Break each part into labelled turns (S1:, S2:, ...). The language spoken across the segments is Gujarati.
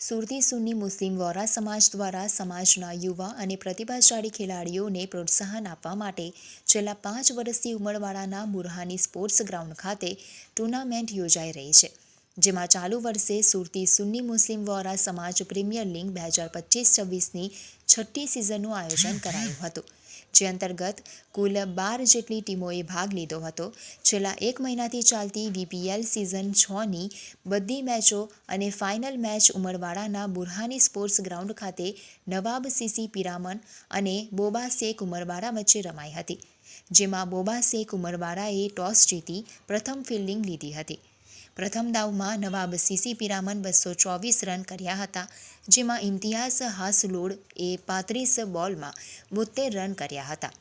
S1: સુરતી સુન્ની મુસ્લિમ વોરા સમાજ દ્વારા સમાજના યુવા અને પ્રતિભાશાળી ખેલાડીઓને પ્રોત્સાહન આપવા માટે છેલ્લા પાંચ વર્ષથી ઉમરવાડાના બુરહાની સ્પોર્ટ્સ ગ્રાઉન્ડ ખાતે ટુર્નામેન્ટ યોજાઈ રહી છે, જેમાં ચાલુ વર્ષે સુરતી સુન્ની મુસ્લિમ વોરા સમાજ પ્રીમિયર લીગ બે હજાર પચીસ છવ્વીસની છઠ્ઠી સિઝનનું આયોજન કરાયું હતું. જે અંતર્ગત કુલ બાર જેટલી ટીમોએ ભાગ લીધો હતો. છેલ્લા એક મહિનાથી ચાલતી વીપીએલ સિઝન છની બધી મેચો અને ફાઇનલ મેચ ઉમરવાડાના બુરહાની સ્પોર્ટ્સ ગ્રાઉન્ડ ખાતે નવાબ સીસી પિરામન અને બોબા શેખ ઉમરવાડા વચ્ચે રમાઈ હતી, જેમાં બોબા શેખ ઉમરવાડાએ ટોસ જીતી પ્રથમ ફિલ્ડિંગ લીધી હતી. પ્રથમ દાવમાં નવાબ સીસી પિરામન બસો ચોવીસ રન કર્યા હતા, જેમાં ઇમ્તિયાઝ હાસલોડ એ પાંત્રીસ બોલમાં બોતેર રન કર્યા હતા.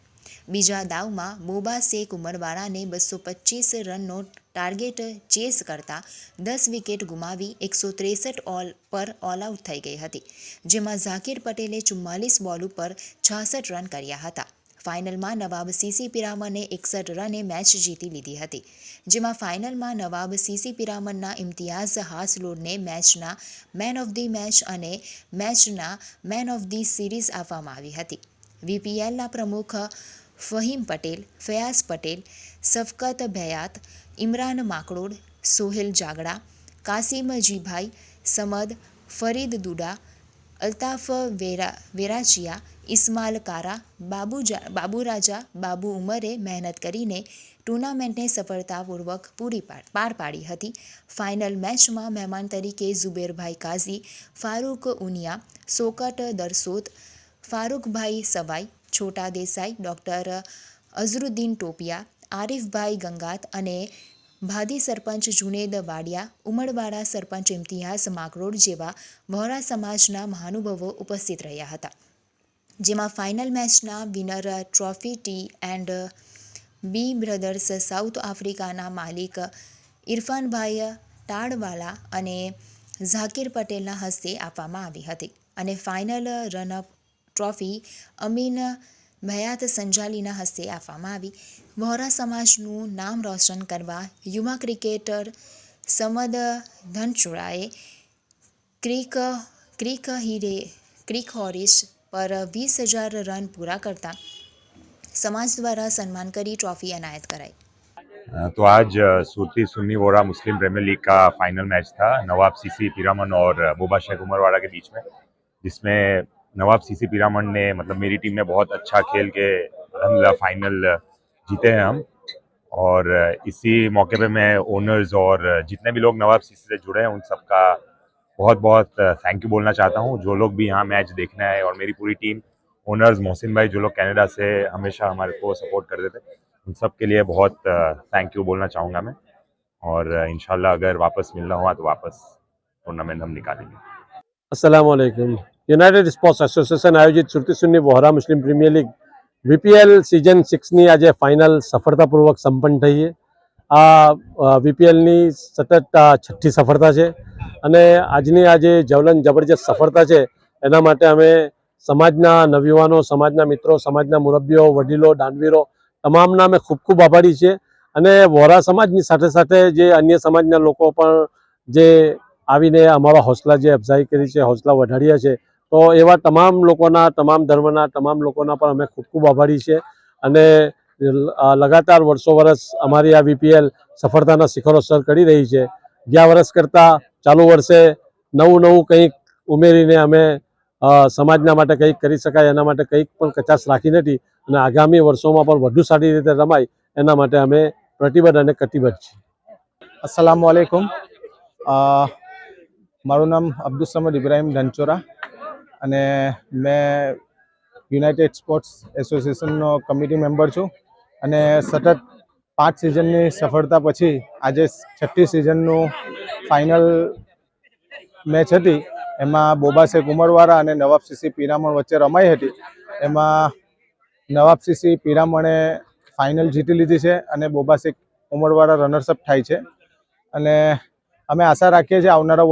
S1: બીજા દાવમાં બોબા શેખ ઉમરવાળાને બસો પચીસ રનનો ટાર્ગેટ ચેસ કરતા દસ વિકેટ ગુમાવી એકસો ત્રેસઠ ઓલ પર ઓલ આઉટ થઈ ગઈ હતી, જેમાં ઝાકીર પટેલે ચુમ્માલીસ બોલ ઉપર છાસઠ રન કર્યા હતા. ફાઇનલમાં નવાબ સીસી પિરામને એકસઠ રને મેચ જીતી લીધી હતી. જેમાં ફાઇનલમાં નવાબ સીસી પિરામનના ઇમ્તિયાઝ હાસલોડને મેચના મેન ઓફ ધી મેચ અને મેચના મેન ઓફ ધી સિરીઝ આપવામાં આવી હતી. વીપીએલના પ્રમુખ ફહીમ પટેલ, ફયાઝ પટેલ, સફકત ભયાત, ઇમરાન માકડોડ સોહેલ જાગડા, કાસિમ જીભાઈ, સમદ, ફરીદ દુડા, અલ્તાફ વેરા વેરાચિયા ઇસ્માલ કારા, બાબુ રાજા, બાબુ ઉમરે મહેનત કરીને ટુર્નામેન્ટને સફળતાપૂર્વક પૂરી પાર પાડી હતી. ફાઇનલ મેચમાં મહેમાન તરીકે ઝુબેરભાઈ કાઝી, ફારૂક ઉનિયા, સોકટ દરસોત, ફારૂકભાઈ સવાઈ, છોટા દેસાઈ, ડૉક્ટર અઝરુદ્દીન ટોપિયા, આરિફભાઈ ગંગાત અને ભાદી સરપંચ જુનેદ વાડિયા, ઉમરવાડા સરપંચ ઇમ્તિયાઝ માકરોડ જેવા વહોરા સમાજના મહાનુભાવો ઉપસ્થિત રહ્યા હતા. જેમાં ફાઇનલ મેચના winner trophy T and B brothers South આફ્રિકાના માલિક ઇરફાનભાઈ ટાળવાલા અને ઝાકીર પટેલના હસ્તે આપવામાં આવી હતી. અને final runner up trophy Amin Bhayat સંજાલીના હસ્તે આપવામાં આવી. વહોરા સમાજનું નામ રોશન કરવા યુવા ક્રિકેટર સમદ ધનચુડાએ ક્રિક ક્રિક હીરે, ક્રિક હોરીસ પર વીસ હજાર રન પૂરા કરતા સમાજ દ્વારા સન્માન કરી ટ્રોફી એનાયત કરાઈ
S2: अ, तो आज अ, सूरती सुन्नी वोरा मुस्लिम प्रीमियर लीग का फाइनल मैच था नवाब सीसी पिरामन और अ, बोबा शेख उमरवाड़ा के बीच में जिसमें नवाब सीसी पिरामन ने मतलब मेरी टीम ने बहुत अच्छा खेल के अलहमदिल्ला फाइनल अ, जीते हैं हम और अ, इसी मौके पे मैं ओनर्स और अ, जितने भी लोग नवाब सीसी से जुड़े हैं उन सबका बहुत बहुत थैंक यू बोलना चाहता हूँ जो लोग भी यहाँ मैच देखने आए और मेरी पूरी टीम ओनर्स मोहसिन भाई जो लोग कनाडा से हमेशा हमारे को सपोर्ट करते थे उन सब के लिए बहुत थैंक यू बोलना चाहूँगा मैं और इंशाल्लाह अगर वापस मिलना हुआ तो वापस टूर्नामेंट हम निकालेंगे
S3: असलकुम યુનાઇટેડ સ્પોર્ટ્સ એસોસિએશન આયોજિત સુરતી સુન્ની વહોરા મુસ્લિમ પ્રીમિયર લીગ વીપીએલ સિઝન સિક્સની આજે ફાઇનલ સફળતાપૂર્વક સંપન્ન થઈ છે આ વીપીએલની સતત આ છઠ્ઠી સફળતા છે અને આજની આ જે જવલન જબરજસ્ત સફળતા છે, એના માટે અમે સમાજના નવયુવાનો, સમાજના મિત્રો, સમાજના મુરબ્બીઓ, વડીલો, દાનવીરો, તમામના અમે ખૂબ ખૂબ આભારી છીએ. અને વોરા સમાજની સાથે સાથે જે અન્ય સમાજના લોકો પણ જે આવીને અમારા હોસલા જે અફઝાઈ કરી છે, હોસલા વધાર્યા છે, તો એવા તમામ લોકોના, તમામ ધર્મના, તમામ લોકોના પણ અમે ખૂબ ખૂબ આભારી છીએ. અને લગાતાર વર્ષો વર્ષ અમારી આ વીપીએલ સફળતાના શિખરો સર કરી રહી છે. ગયા વર્ષ કરતાં ચાલુ વર્ષે નવું નવું કંઈક ઉમેરીને અમે સમાજના માટે કંઈક કરી શકાય, એના માટે કંઈક પણ કચાશ રાખી નથી અને આગામી વર્ષોમાં પણ વધુ સારી રીતે રમાય, એના માટે અમે પ્રતિબદ્ધ અને કટિબદ્ધ છીએ.
S4: અસલામ વાલેકુમ મારું નામ અબ્દુલ સમદ ઇબ્રાહિમ ધનચોરા અને મેં યુનાઇટેડ સ્પોર્ટ્સ એસોસિએશનનો કમિટી મેમ્બર છું અને સતત પાંચ સિઝનની સફળતા પછી આજે છઠ્ઠી સિઝનનું ફાઇનલ મેચ હતી. એમાં બોબા શેખ ઉમરવાળા અને નવાબ સીસી પિરામણ વચ્ચે રમાઈ હતી. એમાં નવાબ સીસી પિરામણે ફાઇનલ જીતી લીધી છે અને બોબા ઉમરવાળા રનર્સઅપ થાય છે. અને અમે આશા રાખીએ છીએ આવનારા